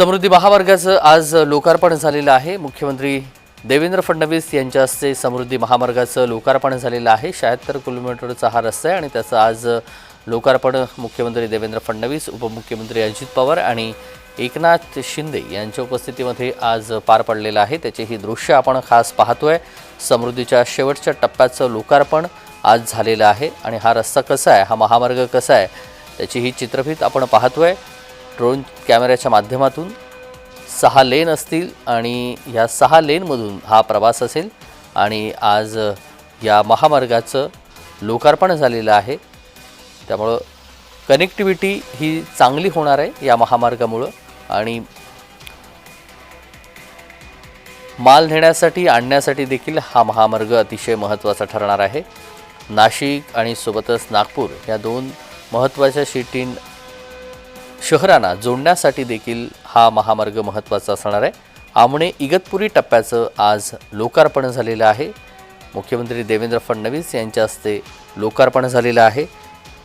समृद्धी महामार्गाचं आज लोकार्पण झालेलं आहे. मुख्यमंत्री देवेंद्र फडणवीस यांच्या हस्ते समृद्धी महामार्गाचं लोकार्पण झालेलं आहे. शहात्तर किलोमीटरचा हा रस्ता आहे आणि त्याचं आज लोकार्पण मुख्यमंत्री देवेंद्र फडणवीस उपमुख्यमंत्री अजित पवार आणि एकनाथ शिंदे यांच्या उपस्थितीमध्ये आज पार पडलेलं आहे. त्याचे ही दृश्य आपण खास पाहतोय. समृद्धीच्या शेवटच्या टप्प्याचं लोकार्पण आज झालेलं आहे आणि हा रस्ता कसा आहे? हा महामार्ग कसा आहे? त्याची ही चित्रफित आपण पाहतोय. ड्रोन कॅमेऱ्याच्या माध्यमातून सहा लेन असतील आणि ह्या सहा लेनमधून हा प्रवास असेल. आणि आज या महामार्गाचं लोकार्पण झालेलं आहे. त्यामुळं कनेक्टिव्हिटी ही चांगली होणार आहे या महामार्गामुळं. आणि माल नेण्यासाठी आणण्यासाठी देखील हा महामार्ग अतिशय महत्त्वाचा ठरणार आहे. नाशिक आणि सोबतच नागपूर या दोन महत्त्वाच्या सिटीं शहरांना जोडण्यासाठी देखील हा महामार्ग महत्त्वाचा असणार आहे. आमणे इगतपुरी टप्प्याचं आज लोकार्पण झालेलं आहे. मुख्यमंत्री देवेंद्र फडणवीस यांच्या हस्ते लोकार्पण झालेलं आहे.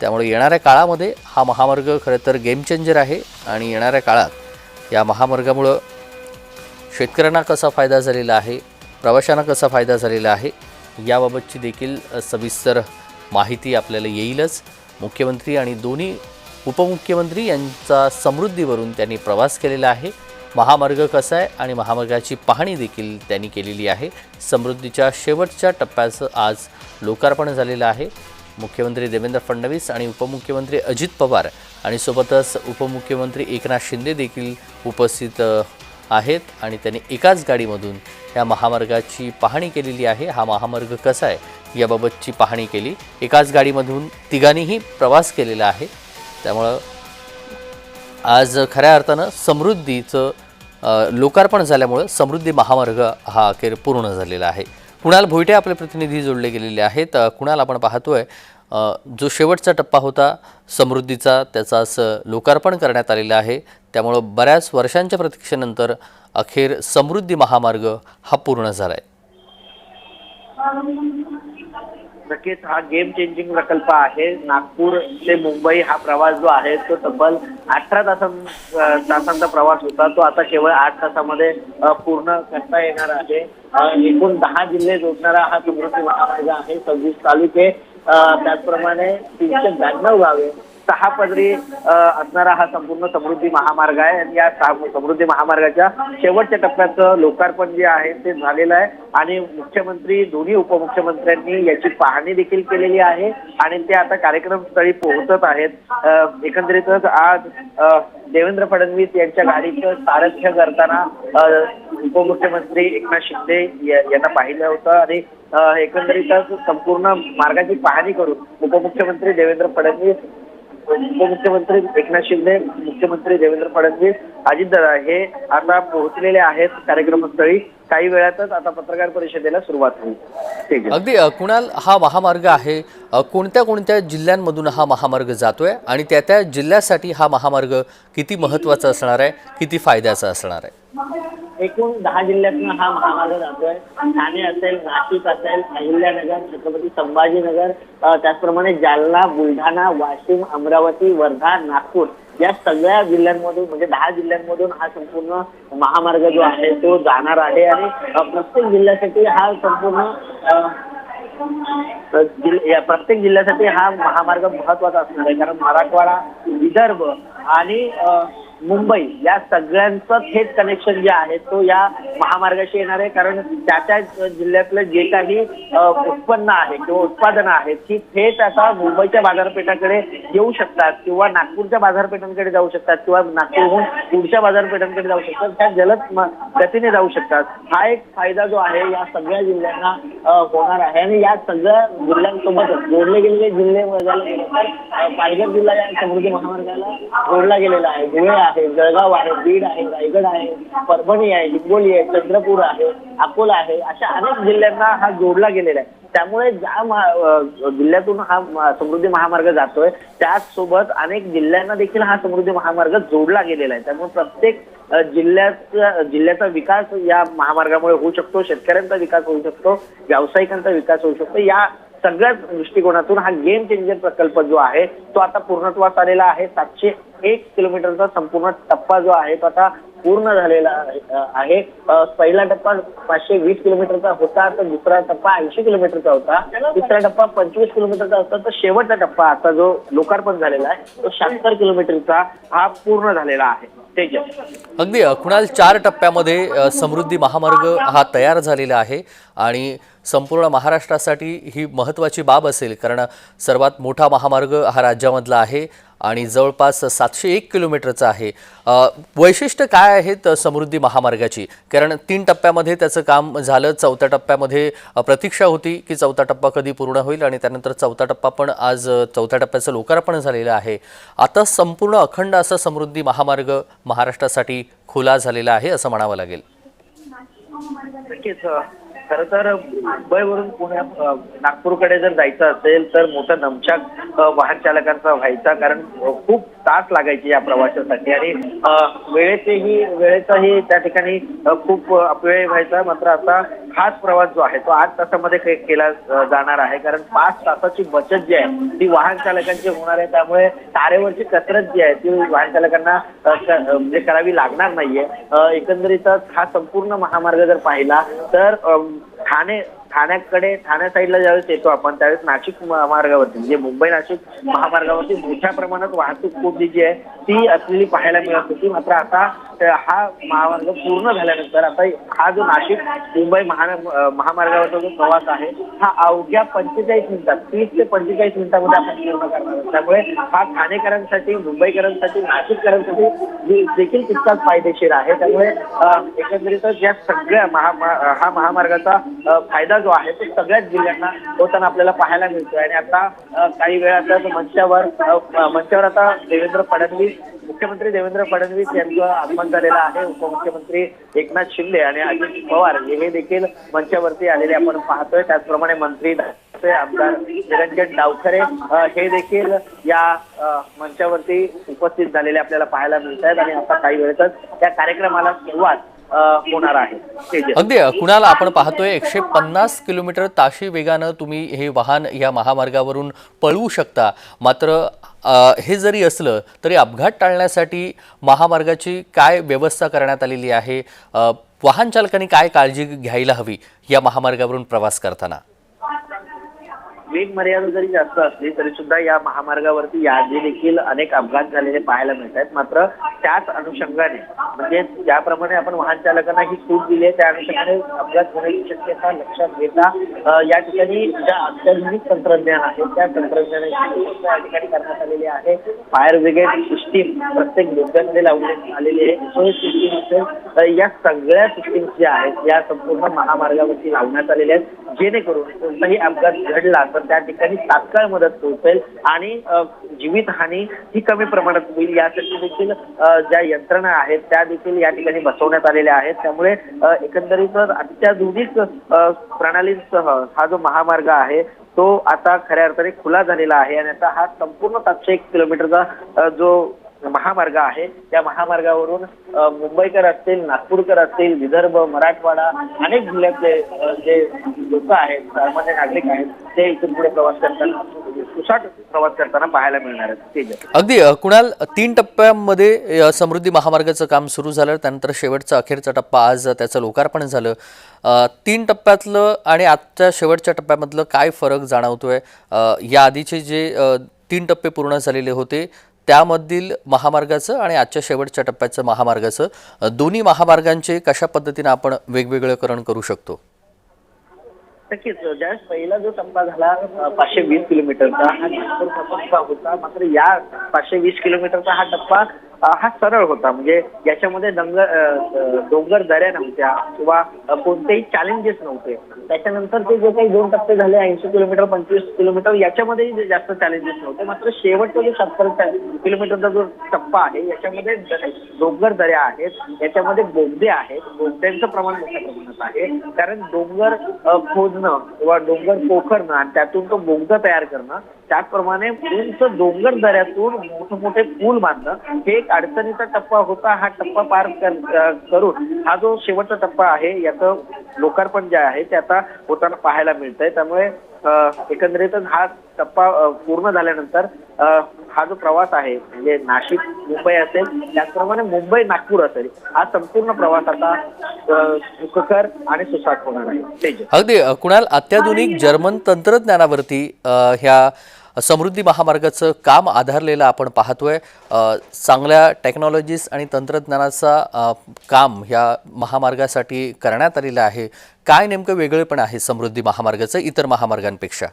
त्यामुळे येणाऱ्या काळामध्ये हा महामार्ग खरं तर गेम चेंजर आहे आणि येणाऱ्या काळात या महामार्गामुळं शेतकऱ्यांना कसा फायदा झालेला आहे प्रवाशांना कसा फायदा झालेला आहे याबाबतची देखील सविस्तर माहिती आपल्याला येईलच. मुख्यमंत्री आणि दोन्ही उपमुख्यमंत्री यांचा समृद्धीवरून त्यांनी प्रवास केलेला आहे. महामार्ग कसा आहे आणि महामार्गाची पाहणी देखील त्यांनी केलेली आहे. समृद्धीच्या शेवटच्या टप्प्याचं आज लोकार्पण झालेलं आहे. मुख्यमंत्री देवेंद्र फडणवीस आणि उपमुख्यमंत्री अजित पवार आणि सोबतच उपमुख्यमंत्री एकनाथ शिंदे देखील उपस्थित आहेत आणि त्यांनी एकाच गाडीमधून या महामार्गाची पाहणी केलेली आहे. हा महामार्ग कसा आहे याबाबतची पाहणी केली. एकाच गाडीमधून तिघांनीही प्रवास केलेला आहे. त्यामुळं आज खऱ्या अर्थानं समृद्धीचं लोकार्पण झाल्यामुळं समृद्धी महामार्ग हा अखेर पूर्ण झालेला आहे. कुणाल भोईटे आपले प्रतिनिधी जोडले गेलेले आहेत. कुणाल आपण पाहतोय जो शेवटचा टप्पा होता समृद्धीचा त्याचा असं लोकार्पण करण्यात आलेला आहे. त्यामुळं बऱ्याच वर्षांच्या प्रतीक्षेनंतर अखेर समृद्धी महामार्ग हा पूर्ण झाला आहे नक्कीच हा गेम चेंजिंग प्रकल्प आहे. नागपूर ते मुंबई हा प्रवास जो आहे तो तब्बल अठरा तासां तासांचा प्रवास होता. तो आता केवळ आठ तासामध्ये पूर्ण करता येणार आहे. एकूण दहा जिल्हे जोडणारा हा समृद्धी महामार्ग आहे. सव्वीस तालुके त्याचप्रमाणे तीनशे ब्याण्णव गावे सहा पदरी असणारा हा संपूर्ण समृद्धी महामार्ग आहे. आणि या समृद्धी महामार्गाच्या शेवटच्या टप्प्याचं लोकार्पण जे आहे ते झालेलं आहे. आणि मुख्यमंत्री दोन्ही उपमुख्यमंत्र्यांनी याची पाहणी देखील केलेली आहे. आणि ते आता कार्यक्रमस्थळी पोहोचत आहेत. एकंदरीतच आज देवेंद्र फडणवीस यांच्या गाडीचं सारथ्य करताना उपमुख्यमंत्री एकनाथ शिंदे यांना पाहिलं होतं. आणि एकंदरीतच संपूर्ण मार्गाची पाहणी करून उपमुख्यमंत्री देवेंद्र फडणवीस उपमुख्यमंत्री एकनाथ शिंदे मुख्यमंत्री देवेंद्र फडणवीस अजितदादा हे आता पोहोचलेले आहेत कार्यक्रमस्थळी. काही वेळातच आता पत्रकार परिषदेला सुरुवात होईल. अगदी कुणाल हा महामार्ग आहे. कोणत्या कोणत्या जिल्ह्यांमधून हा महामार्ग जातोय आणि त्या त्या जिल्ह्यासाठी हा महामार्ग किती महत्त्वाचा असणार आहे किती फायद्याचा असणार आहे? एकूण दहा जिल्ह्यातून हा महामार्ग जातोय. ठाणे असेल नाशिक असेल अहिल्यानगर छत्रपती संभाजीनगर त्याचप्रमाणे जालना बुलढाणा वाशिम अमरावती वर्धा नागपूर या सगळ्या जिल्ह्यांमधून म्हणजे दहा जिल्ह्यांमधून हा संपूर्ण महामार्ग जो आहे तो जाणार आहे आणि प्रत्येक जिल्ह्यासाठी हा संपूर्ण या प्रत्येक जिल्ह्यासाठी हा महामार्ग महत्त्वाचा असणार आहे. कारण मराठवाडा विदर्भ आणि मुंबई या सगळ्यांचं थेट कनेक्शन जे आहे तो या महामार्गाशी येणार आहे. कारण त्या त्या जिल्ह्यातलं जे काही उत्पन्न आहे किंवा उत्पादनं आहेत ती थेट आता मुंबईच्या बाजारपेठाकडे येऊ शकतात किंवा नागपूरच्या बाजारपेठांकडे जाऊ शकतात किंवा नागपूरहून पुढच्या बाजारपेठांकडे जाऊ शकतात. त्या जलद गतीने जाऊ शकतात. हा एक फायदा जो आहे या सगळ्या जिल्ह्यांना होणार आहे. आणि या सगळ्या जिल्ह्यांसोबतच जोडले गेलेले जिल्हे पालघर जिल्हा या समृद्धी महामार्गाला जोडला गेलेला आहे. धुळे आहे जळगाव आहे बीड आहे रायगड आहे परभणी आहे हिंगोली आहे चंद्रपूर आहे अकोला आहे अशा अनेक जिल्ह्यांना हा जोडला गेलेला आहे. त्यामुळे ज्या जिल्ह्यातून हा समृद्धी महामार्ग जातोय त्याचसोबत अनेक जिल्ह्यांना देखील हा समृद्धी महामार्ग जोडला गेलेला आहे. त्यामुळे प्रत्येक जिल्ह्याचा जिल्ह्याचा विकास या महामार्गामुळे होऊ शकतो शेतकऱ्यांचा विकास होऊ शकतो व्यावसायिकांचा विकास होऊ शकतो. या सगळ्याच दृष्टिकोनातून हा गेम चेंजर प्रकल्प जो आहे तो आता पूर्णत्वास आलेला आहे. सातशे एक किलोमीटरचा संपूर्ण टप्पा जो आहे तो आता पूर्ण झालेला आहे- पहिला टप्पा पाचशे वीस किलोमीटरचा होता तर दुसरा टप्पा ऐंशी किलोमीटरचा होता. तिसरा टप्पा पंचवीस किलोमीटरचा होता तर शेवटचा टप्पा आता जो लोकार्पण झालेला आहे तो शहात्तर किलोमीटरचा हा पूर्ण झालेला आहे. अगदी कुणाल चार टप्प्यामध्ये समृद्धी महामार्ग हा तयार झालेला आहे आणि संपूर्ण महाराष्ट्रासाठी ही महत्त्वाची बाब असेल कारण सर्वात मोठा महामार्ग हा राज्यामधला आहे. आणि जवळपास सातशे एक किलोमीटरचं आहे. वैशिष्ट्य काय आहेत समृद्धी महामार्गाची? कारण तीन टप्प्यामध्ये त्याचं काम झालं चौथ्या टप्प्यामध्ये प्रतीक्षा होती की चौथा टप्पा कधी पूर्ण होईल आणि त्यानंतर चौथा टप्पा पण आज चौथ्या टप्प्याचं लोकार्पण झालेलं आहे. आता संपूर्ण अखंड असा समृद्धी महामार्ग महाराष्ट्रासाठी खुला झालेला आहे असं म्हणावं लागेल. खरं तर मुंबईवरून पुण्या नागपूरकडे जर जायचं असेल तर मोठा नमशाक वाहन चालकांचा व्हायचा कारण खूप तास लागायचे या प्रवासासाठी. आणि वेळेचेही वेळेचाही त्या ठिकाणी खूप अपव्यय व्हायचा. मात्र आता हाच प्रवास जो आहे तो आठ तासामध्ये केला जाणार आहे. कारण पाच तासाची बचत जी आहे ती वाहन चालकांची होणार आहे. त्यामुळे तारेवरची कसरत जी आहे ती वाहन चालकांना म्हणजे करावी लागणार नाहीये. एकंदरीतच हा संपूर्ण महामार्ग जर पाहिला तर अम, ठाणे ठाण्याकडे ठाण्या साईडला ज्यावेळेस येतो आपण त्यावेळेस नाशिक महामार्गावरती म्हणजे मुंबई नाशिक महामार्गावरती मोठ्या प्रमाणात वाहतूक कोंडी जी आहे. ती असलेली पाहायला मिळत होती. मात्र आता हा महामार्ग पूर्ण झाल्यानंतर आता हा जो नाशिक मुंबई महा महामार्गावरचा जो प्रवास आहे हा अवघ्या पंचेचाळीस मिनिटात तीस ते पंचेचाळीस मिनिटामध्ये आपण पूर्ण करणार त्यामुळे हा ठाणेकरांसाठी मुंबईकरांसाठी नाशिककरांसाठी देखील तितकाच फायदेशीर आहे. त्यामुळे एकंदरीतच या सगळ्या महा हा महामार्गाचा फायदा जो आहे तो सगळ्याच जिल्ह्यांना होताना आपल्याला पाहायला मिळतोय. आणि आता काही वेळातच मंचावर मंचावर आता देवेंद्र फडणवीस मुख्यमंत्री देवेंद्र फडणवीस यांचं आगमन झालेलं आहे. उपमुख्यमंत्री एकनाथ शिंदे आणि अजित पवार हे देखील मंचावरती आलेले आपण पाहतोय. त्याचप्रमाणे मंत्री आमदार निरंजन डावखरे हे देखील या मंचावरती उपस्थित झालेले आपल्याला पाहायला मिळत आहेत आणि आता काही वेळेतच या कार्यक्रमाला सुरुवात होणार आहे. अगदी कुणाला आपण पाहतोय एकशे पन्नास किलोमीटर ताशी वेगानं तुम्ही हे वाहन या महामार्गावरून पळवू शकता. मात्र हे जरी असलं तरी अपघात टाळण्यासाठी महामार्गाची काय व्यवस्था करण्यात आलेली आहे? वाहन चालकांनी काय काळजी घ्यायला हवी या महामार्गावरून प्रवास करताना? वेग मर्यादा जरी जास्त असली तरी सुद्धा या महामार्गावरती याआधी देखील अनेक अपघात झालेले पाहायला मिळत आहेत. मात्र त्याच अनुषंगाने म्हणजे ज्याप्रमाणे आपण वाहन चालकांना ही सूट दिली आहे त्या अनुषंगाने अपघात होण्याची शक्यता लक्षात घेता या ठिकाणी ज्या अत्याधुनिक तंत्रज्ञान आहे त्या तंत्रज्ञानाची या ठिकाणी करण्यात आलेली आहे. फायर ब्रिगेड सिस्टीम प्रत्येक डोक्यामध्ये लावण्यात आलेली आहे. सोय सिस्टीम असेल या सगळ्या सिस्टीम ज्या आहेत या संपूर्ण महामार्गावरती लावण्यात आलेल्या आहेत. जेणेकरून कोणताही अपघात घडला तर त्या ठिकाणी तात्काळ मदत पोहोचेल आणि जीवितहानी ही कमी प्रमाणात होईल. यासाठी देखील ज्या यंत्रणा आहेत त्या देखील या ठिकाणी बसवण्यात आलेल्या आहेत. त्यामुळे एकंदरीत अत्याधुनिक प्रणालींसह हा जो महामार्ग आहे तो आता खऱ्या अर्थाने खुला झालेला आहे आणि आता हा संपूर्ण सातशे एक किलोमीटरचा जो महामार्ग आहे. त्या महामार्गावरून मुंबईकर असतील नागपूरकर असतील विदर्भ मराठवाडा अनेक जिल्ह्यातले जे लोक आहेत सामान्य नागरिक आहेत ते इथून पुढे प्रवास करताना सुसाट प्रवास करताना पाहायला मिळणार आहेत. अगदी कुणाल तीन टप्प्यामध्ये समृद्धी महामार्गाचं काम सुरू झालं त्यानंतर शेवटचा अखेरचा टप्पा आज त्याचं लोकार्पण झालं. तीन टप्प्यातलं आणि आजच्या शेवटच्या टप्प्यामधलं काय फरक जाणवतोय? या आधीचे जे तीन टप्पे पूर्ण झालेले होते त्यामधील महामार्गाचं आणि आजच्या शेवटच्या टप्प्याचं महामार्गाचं दोन्ही महामार्गांचे कशा पद्धतीनं आपण वेगवेगळेकरण करू शकतो? नक्कीच. ज्यावेळेस पहिला जो टप्पा झाला पाचशे वीस किलोमीटरचा हा नागपूरचा टप्पा होता मात्र या पाचशे वीस किलोमीटरचा हा टप्पा हा सरळ होता. म्हणजे याच्यामध्ये दंग डोंगर दऱ्या नव्हत्या किंवा कोणतेही चॅलेंजेस नव्हते. त्याच्यानंतरचे जे काही दोन टप्पे झाले ऐंशी किलोमीटर पंचवीस किलोमीटर याच्यामध्येही जास्त चॅलेंजेस नव्हते. मात्र शेवटचा जो सत्तर किलोमीटरचा जो टप्पा आहे याच्यामध्ये डोंगर दऱ्या आहेत. याच्यामध्ये बोगदे आहेत. बोगद्यांचं प्रमाण मोठ्या प्रमाणात आहे. कारण डोंगर खोदणं किंवा डोंगर पोखरणं आणि त्यातून तो बोगदा तयार करणं त्याचप्रमाणे उंच डोंगर दऱ्यातून मोठे मोठे पूल बांधणं हे एक अडचणीचा टप्पा होता हा टप्पा पार करून हा जो शेवटचा टप्पा आहे याचं लोकार्पण जे आहे ते आता होताना पाहायला मिळतंय. त्यामुळे एकंदरीतच हा टप्पा पूर्ण झाल्यानंतर हा जो प्रवास आहे म्हणजे नाशिक मुंबई असेल त्याचप्रमाणे मुंबई नागपूर असेल हा संपूर्ण प्रवास आता सुखकर आणि सुसाट होणार आहे. अगदी कुणाल अत्याधुनिक जर्मन तंत्रज्ञानावरती ह्या समृद्धी महामार्गाचं काम आधारलेलं आपण पाहतोय. चांगल्या टेक्नॉलॉजीज आणि तंत्रज्ञानाचा काम ह्या महामार्गासाठी करण्यात आलेलं आहे. काय नेमकं वेगळेपण आहे समृद्धी महामार्गाचं इतर महामार्गांपेक्षा?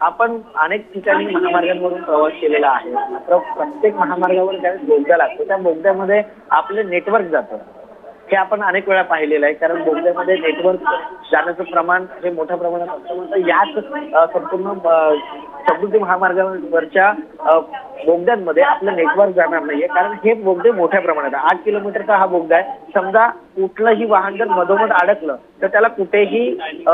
आपण अनेक ठिकाणी महामार्गांवरून प्रवास केलेला आहे. मात्र प्रत्येक महामार्गावर ज्यावेळेस बोगदा लागतो त्या बोगद्यामध्ये आपलं नेटवर्क जातं. हे आपण अनेक वेळा पाहिलेलं आहे कारण बोगद्यामध्ये नेटवर्क जाण्याचं प्रमाण हे मोठ्या प्रमाणात असतं. याच संपूर्ण समृद्धी महामार्गावरच्या बोगद्यांमध्ये आपलं नेटवर्क जाणार नाहीये. कारण हे बोगदे मोठ्या प्रमाणात आहे. आठ किलोमीटरचा हा बोगदा आहे. समजा कुठलंही वाहन जर मधोमध अडकलं तर त्याला कुठेही अ,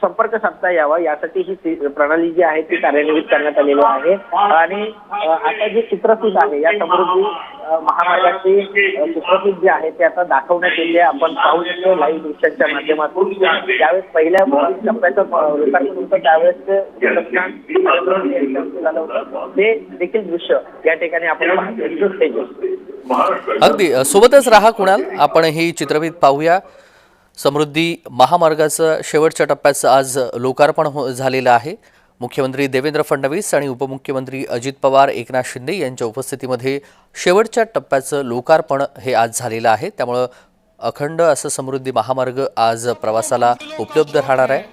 संपर्क साधता यावा यासाठी ही प्रणाली जी आहे ती कार्यान्वित करण्यात आलेली आहे. आणि आता जे चित्रफीत आहे या समृद्धी महामार्गाची चित्रफीत जी आहे ते आता दाखवण्यात येते आपण पाहू शकतो लाईव्ह दृश्यांच्या माध्यमातून. त्यावेळेस पहिल्या टप्प्याचं होतं त्यावेळेस ते देखील दृश्य या ठिकाणी आपण पाहतो. अगदी. सोबतच राहा कुणाल आपण ही चित्रफीत पाहूया. समृद्धी महामार्गाचं शेवटच्या टप्प्याचं आज लोकार्पण हो झालेलं आहे. मुख्यमंत्री देवेंद्र फडणवीस आणि उपमुख्यमंत्री अजित पवार एकनाथ शिंदे यांच्या उपस्थितीमध्ये शेवटच्या टप्प्याचं लोकार्पण हे आज झालेलं आहे. त्यामुळं अखंड असं समृद्धी महामार्ग आज प्रवासाला उपलब्ध राहणार आहे.